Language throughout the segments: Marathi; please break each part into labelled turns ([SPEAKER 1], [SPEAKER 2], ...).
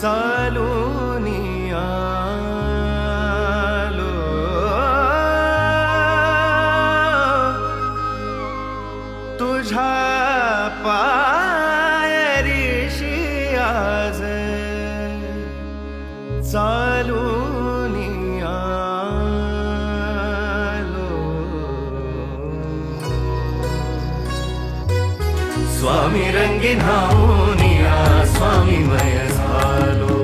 [SPEAKER 1] चालून आलो. तुझ्या पायरीशी आज चालून आलो. स्वामी रंगीन हाऊनिया स्वामी मय झालो.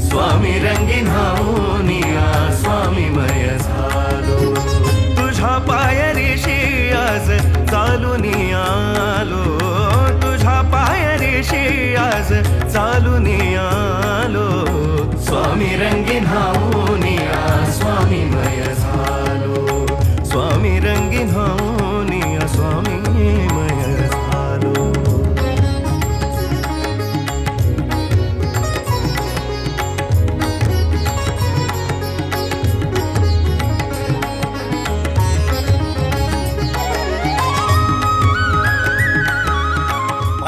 [SPEAKER 1] स्वामी रंगीन हाऊनिया स्वामी मय झालो. तुझ्या पायरीशी आज चालून आलो. तुझ्या पायरीशी आज चालून आलो. स्वामी रंगीन हाऊनिया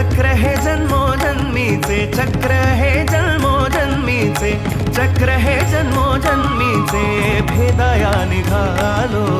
[SPEAKER 1] चक्र हे जन्मोजन्मीचे चक्र हे जन्मोजन्मीचे चक्र हे जन्मोजन्मीचे भेदया निघालो.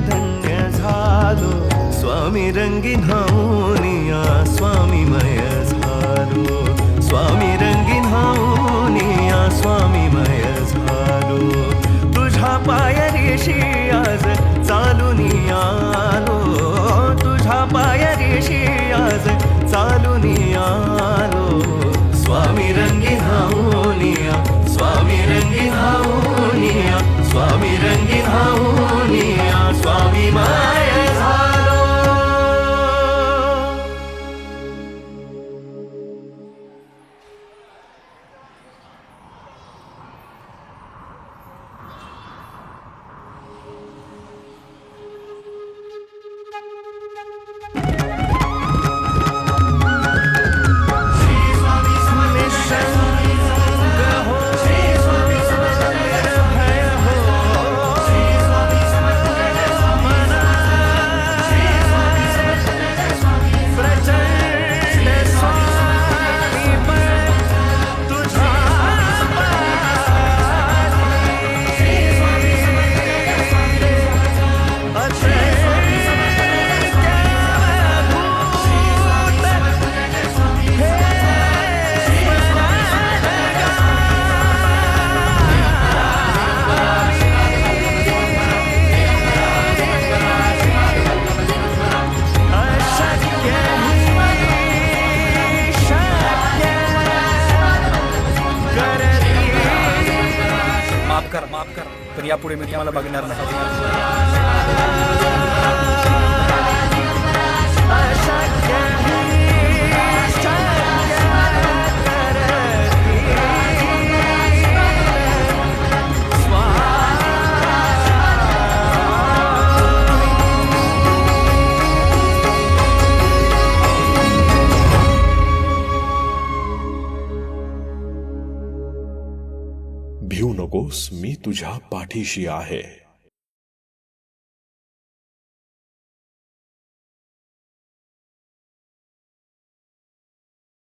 [SPEAKER 1] धन्य स्वामी रंगीन यापुढे मी तुम्हाला बघणार नाही.
[SPEAKER 2] भिऊ नकोस मी तुझ्या पाठीशी आहे.